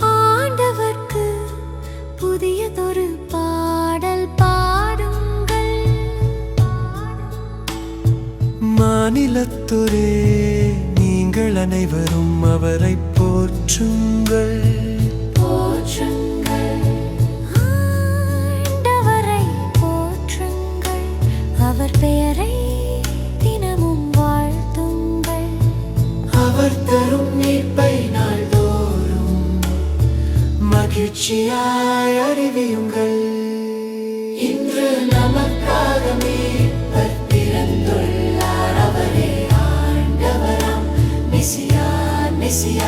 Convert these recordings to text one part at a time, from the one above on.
ஆண்டவர்க்கு புதியதொரு பாடல் பாடுங்கள். மாநிலத்துரே நீங்கள் அனைவரும் அவரை போற்றுங்கள். நாளும் நீர்ப்பை நாள்தோறும் மகிழ்ச்சியாய் அறிவியுங்கள் இன்று நமக்காக மீட்பர் பிறந்துள்ளார் அவரே ஆண்டவராம் நிசியா நிசியா.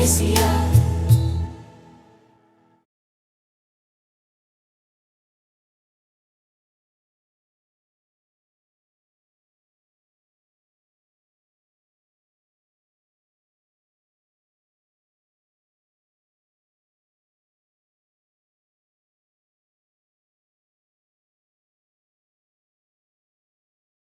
Messias.